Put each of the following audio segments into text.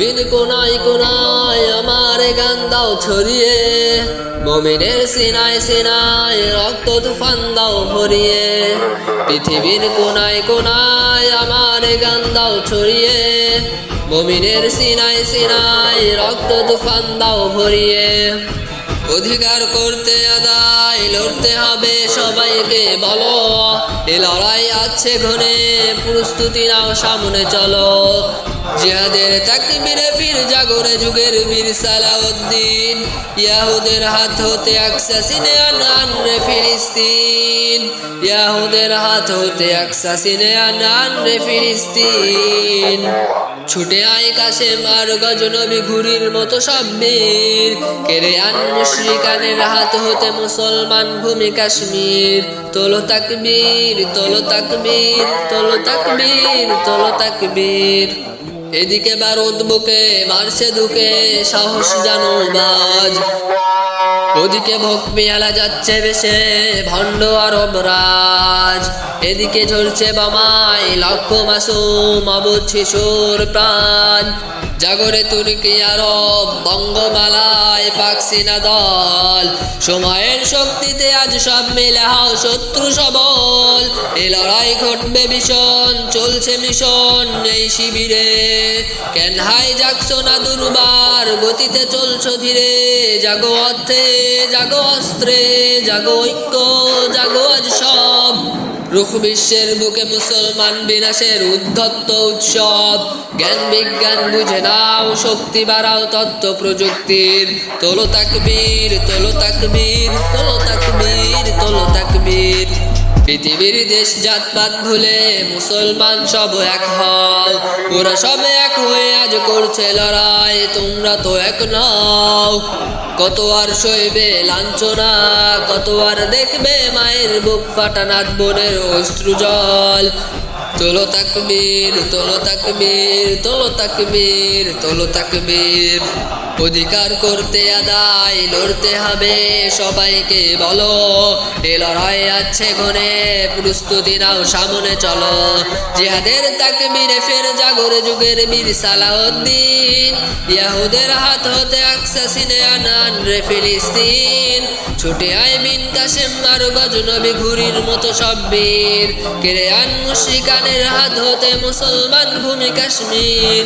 পৃথিবীর কোনায় কোনায় আমার গান দাও ছড়িয়ে। মমিনের সিনায় সিনায় রক্ত তুফান দাও ভরিয়ে। পৃথিবীর কোনায় কোনায় আমার গান দাও ছড়িয়ে। মমিনের সিনায় সিনায় রক্ত তুফান দাও ভরিয়ে। অধিকার করতে আদায় লড়তে হবে সবাইকে, বলো। এ লড়াই আছে ঘনে, প্রস্তুতি নাও সামনে চলো। জিহাদের তাকবীরে ফির জাগরে যুগের বীর সালাউদ্দিন। ইয়াহুদের হাত হতে আকসা সিনে আন আন রে ফিলিস্তিন। ইয়াহুদের হাত হতে আকসা সিনে আন আন রে ফিলিস্তিন। ছুটে আয় কাশে মার গজনবী ঘুরির মতো সব বীর কেড়ে আন মুশরিকানের হাত হতে মুসলমান ভূমি কাশ্মীর। তোলো তাকবীর তোলো তাকবীর তোলো তাকবীর তোলো তাকবীর। এদিকে বারুদ বুকে মারছে দুকে, সাহস জানো বাজ। ওদিকে মুখ মিয়ালা যাচ্ছে বেশে, ভণ্ড আরব রাজ। এদিকে ঝরছে বামাই, লক্ষ মাসুম অবুধ শিশুর প্রাণ। জাগরে তুর্কি আরব বঙ্গমালায় পাকসিনা দল। সময়ের শক্তিতে আজ সব মিলে হাও শত্রু সবল। এ লড়াই ঘটবে ভীষণ, চলছে মিশন এই শিবিরে। কেন হাই যাকছো না দুর্বার, গতিতে চলছো ধীরে। জাগো অর্থে জাগো অস্ত্রে, জাগো ঐক্য, জাগো আজ সব। রুখ বিশ্বের বুকে মুসলমান বিনাশের উদ্ধত্ত উৎসব। জ্ঞান বিজ্ঞান বুঝে নাও, শক্তি বাড়াও তত্ত্ব প্রযুক্তির। তোলো তাকবীর তোলো তাকবীর তোলো তাকবীর তোলো তাকবীর। পৃথিবীর দেশ জাতপাত ভুলে মুসলমান সব এক হও। ওরা সব এক হয়ে আজ করছে লড়াই, তোমরা তো এক নও। কত আর সইবে লাঞ্ছনা, কত আর দেখবে মায়ের বুক ফাটা বোনের অশ্রু জল। তোলো তাকবীর তোলো তাকবীর তোলো তাকবীর তোলো তাকবীর। অধিকার করতে আদায় লড়তে হবে সবাইকে বলো, এ লড়াই আছে ঘরে প্রস্তুতি নাও সামনে চলো। জিহাদের তাকবীরে ফের জাগরে যুগের সালাউদ্দিন। ইয়াহুদের হাত হতে আনান রে ফিলিস্তিন। ছুটে আয় বিন কাসেম আর গজনবী ঘুরির মতো সব বীর কেড়ে আন মুশরিকানের হাত হতে মুসলমান ভূমি কাশ্মীর।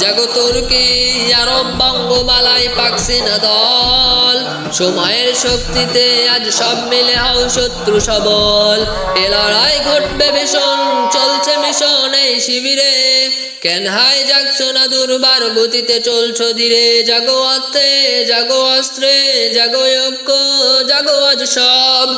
জাগো তুর্কি, আরব বঙ্গমালায় পাকসিনা দল। সময়ের শক্তিতে আজ সব মিলে হাও শত্রু সবল। এ লড়াই ঘটবে ভীষণ, চলছে মিশন এই শিবিরে। কেন হাই যাকছো না দুর্বার গতিতে চলছো ধীরে। জাগো আত্মে জাগো অস্ত্রে, জাগো ঐক্য, জাগো আজ সব।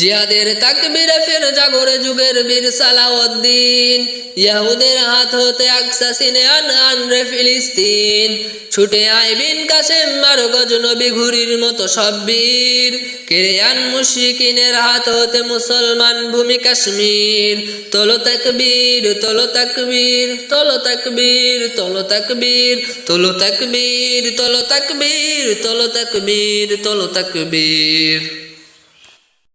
জিহাদের তাকবীরে ফের জাগরে যুগের বীর সালাউদ্দিন। ইয়াহুদের হাত হতে আকসা সিনে আন আন রে ফিলিস্তিন। ছুটে আয় বিন কাসেম আর গজনবী ঘুরির মতো সব বীর। কেড়ে আন মুশরিকিনের হাত হতে মুসলমান ভূমি কাশ্মীর। তোলো তাকবীর তোলো তাকবীর তোলো তাকবীর তোলো তাকবীর তোলো তাকবীর তোলো তাকবীর তোলো তাকবীর তোলো তাকবীর।